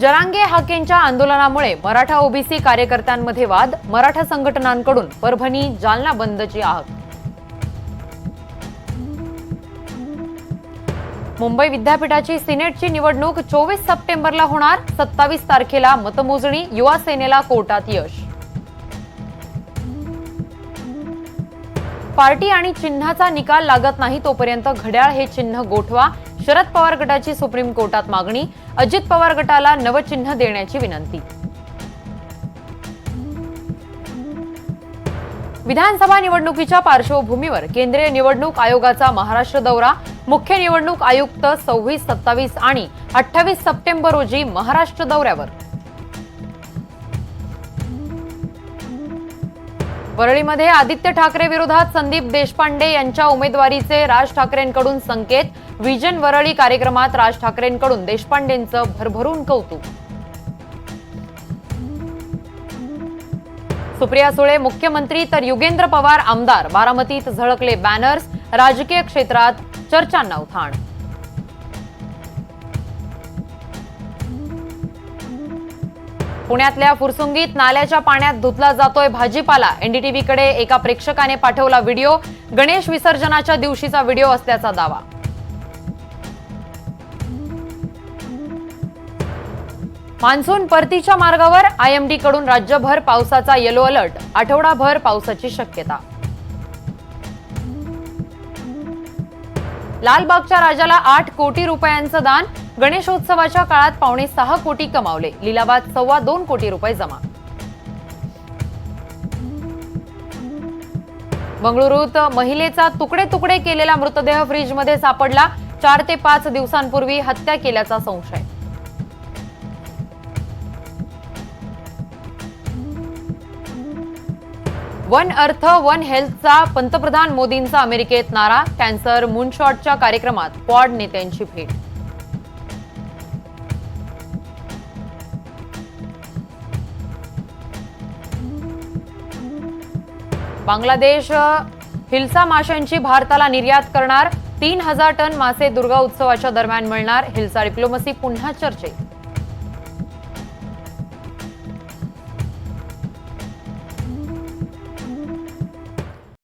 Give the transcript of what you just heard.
जरांगे हाकेंच्या आंदोलनामुळे मराठा ओबीसी कार्यकर्त्यांमध्ये वाद मराठा संघटनांकडून परभणी जालना बंदची आग. मुंबई विद्यापीठाची सिनेटची निवडणूक चोवीस सप्टेंबरला होणार सत्तावीस तारखेला मतमोजणी युवा सेनेला कोर्टात यश. पार्टी आणि चिन्हाचा निकाल लागत नाही तोपर्यंत घड्याळ हे चिन्ह गोठवा शरद पवार गटाची सुप्रीम कोर्टात मागणी अजित पवार गटाला नवचिन्ह देण्याची विनंती. विधानसभा निवडणुकीच्या पार्श्वभूमीवर केंद्रीय निवडणूक आयोगाचा महाराष्ट्र दौरा मुख्य निवडणूक आयुक्त सव्वीस सत्तावीस आणि अठ्ठावीस सप्टेंबर रोजी महाराष्ट्र दौऱ्यावर. वरळीमध्ये आदित्य ठाकरे विरोधात संदीप देशपांडे यांच्या उमेदवारीचे राज ठाकरेंकडून संकेत. विजन वरळी कार्यक्रमात राज ठाकरेंकडून देशपांडेंचं भरभरून कौतुक. सुप्रिया सुळे मुख्यमंत्री तर युगेंद्र पवार आमदार. बारामतीत झळकले बॅनर्स राजकीय क्षेत्रात चर्चांना उथाण. पुण्यातल्या फुरसुंगीत नाल्याच्या पाण्यात धुतला जातोय भाजीपाला. एनडीटीव्हीकडे एका प्रेक्षकाने पाठवला व्हिडिओ. गणेश विसर्जनाच्या दिवशीचा व्हिडिओ असल्याचा दावा. मान्सून परतीच्या मार्गावर आयएमडी कडून राज्यभर पावसाचा येलो अलर्ट. आठवडाभर पावसाची शक्यता. लालबागच्या राजाला आठ कोटी रुपयांचं दान. गणेशोत्सवाच्या काळात पावणे सहा कोटी कमावले. लिलावात सव्वा दोन कोटी रुपये जमा. बंगळुरूत महिलेचा तुकडे तुकडे केलेला मृतदेह फ्रीजमध्ये सापडला. चार ते पाच दिवसांपूर्वी हत्या केल्याचा संशय. वन अर्थ वन हेल्थचा पंतप्रधान मोदींचा अमेरिकेत नारा. कॅन्सर मूनशॉटच्या कार्यक्रमात क्वाड नेत्यांची भेट. बांगलादेश हिलसा हिल्सा माशांची भारताला निर्यात करणार. तीन हजार टन मासे दुर्गा उत्सवाच्या दरम्यान मिळणार. हिल्सा डिप्लोमसी पुन्हा चर्चेत.